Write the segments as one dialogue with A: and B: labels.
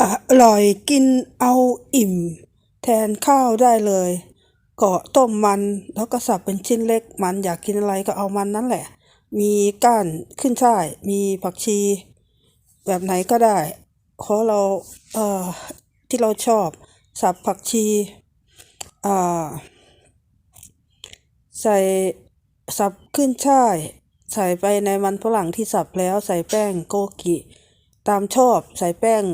A: อร่อยกินเอาอิ่ม แทนข้าวได้เลย ก็ต้มมันแล้วก็สับเป็นชิ้นเล็กมันอยากกินอะไรก็เอามันนั่นแหละ มีก้านขึ้นช่าย มีผักชี แบบไหนก็ได้เพราะเราเอ่อที่เราชอบสับผักชีอ่าใส่สับขึ้นช่าย ใส่ไปในมันฝรั่งที่สับแล้วใส่แป้งโกกิ ตามชอบใส่แป้ง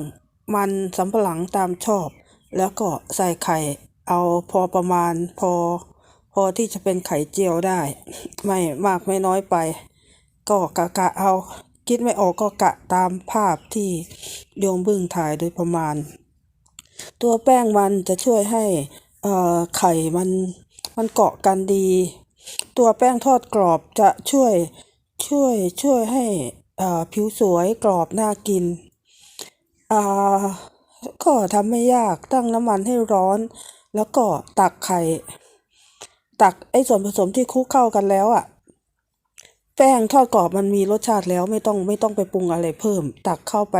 A: มันสำปะหลังตามชอบ แล้วก็ใส่ไข่ เอาพอประมาณพอ พอที่จะเป็นไข่เจียวได้ ไม่มากไม่น้อยไป ก็กะกะเอา คิดไม่ออกก็กะตามภาพที่โยมบึ้งถ่ายโดยประมาณ ตัวแป้งมันจะช่วยให้ไข่มันมันเกาะกันดี ตัวแป้งทอดกรอบจะช่วยช่วยช่วยให้ผิวสวยกรอบน่ากิน อ่าก็ทำไม่ยากตั้งน้ำมันให้ร้อน แล้วก็ตักไข่ ตักไอ้ส่วนผสมที่คลุกเข้ากันแล้วอะ แป้งทอดกรอบมันมีรสชาติแล้วไม่ต้องไม่ต้องไปปรุงอะไรเพิ่ม ตักเข้าไป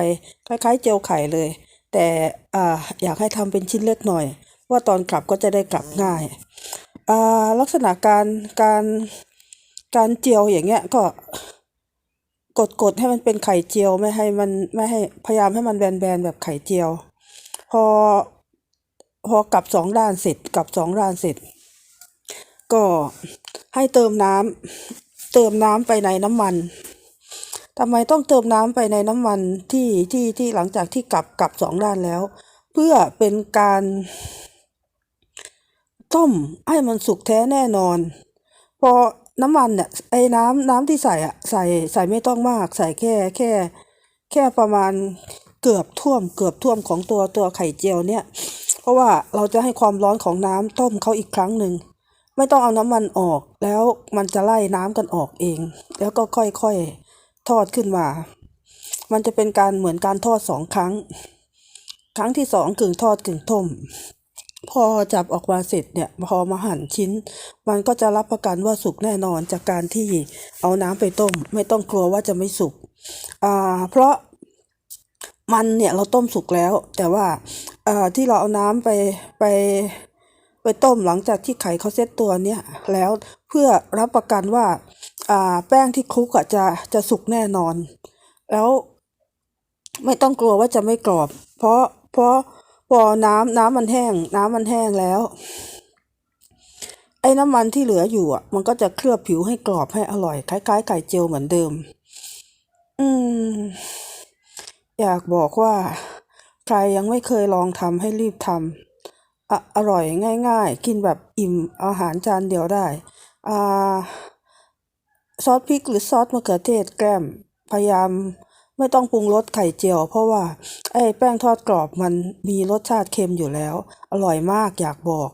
A: คล้ายๆ เจียวไข่เลย แต่อ่าอยากให้ทำเป็นชิ้นเล็กหน่อย ว่าตอนกลับก็จะได้กลับง่ายอ่าลักษณะการการการเจียวอย่างเงี้ยก็ กดกดให้มันเป็นไข่เจียวไม่ให้มันไม่ให้พยายามให้มันแบนๆแบบไข่เจียว พอ พอกลับสองด้านเสร็จกลับสองด้านเสร็จ ก็ให้เติมน้ำเติมน้ำไปในน้ำมันทำไมต้องเติมน้ำไปในน้ำมันที่ที่ที่หลังจากที่กลับกลับสองด้านแล้ว เพื่อเป็นการต้มให้มันสุกแท้แน่นอน พอ น้ำมันเนี่ยไอ้น้ำน้ำที่ใส่อะใส่ใส่ไม่ต้องมาก ใส่แค่แค่ แค่ประมาณเกือบท่วมเกือบท่วมของตัวตัวไข่เจียวเนี่ย เพราะว่าเราจะให้ความร้อนของน้ำต้มเขาอีกครั้งหนึ่งไม่ต้องเอาน้ำมันออกแล้วมันจะไล่น้ำกันออกเอง แล้วก็ค่อยๆทอดขึ้นมา มันจะเป็นการเหมือนการทอดสองครั้ง ครั้งที่สองกึ่งทอดกึ่งต้ม พอจับออกมาเสร็จเนี่ยพอมาหั่นชิ้น มันก็จะรับประกันว่าสุกแน่นอนจากการที่เอาน้ำไปต้ม ไม่ต้องกลัวว่าจะไม่สุกอ่าเพราะมันเนี่ยเราต้มสุกแล้ว แต่ว่าอ่อที่เราเอาน้ำไปไปไปต้มหลังจากที่ไข่เขาเซตตัวเนี่ยแล้วเพื่อรับประกันว่าอ่าแป้งที่คลุกอะจะจะสุกแน่นอน แล้วไม่ต้องกลัวว่าจะไม่กรอบ เพราะเพราะ พอน้ำน้ำมันแห้ง น้ำมันแห้งแล้ว ไอ้น้ำมันที่เหลืออยู่อะ มันก็จะเคลือบผิวให้กรอบให้อร่อยคล้ายๆไก่เจียวเหมือนเดิม อืม อยากบอกว่า ใครยังไม่เคยลองทำให้รีบทำออร่อยง่าย ๆ กินแบบอิ่มอาหารจานเดียวได้อ่าซอสพริกหรือซอสมะเขือเทศแกล้มพยายาม ไม่ต้องปรุงรสไข่เจียว เพราะว่าไอ้แป้งทอดกรอบมันมีรสชาติเค็มอยู่แล้ว อร่อยมากอยากบอก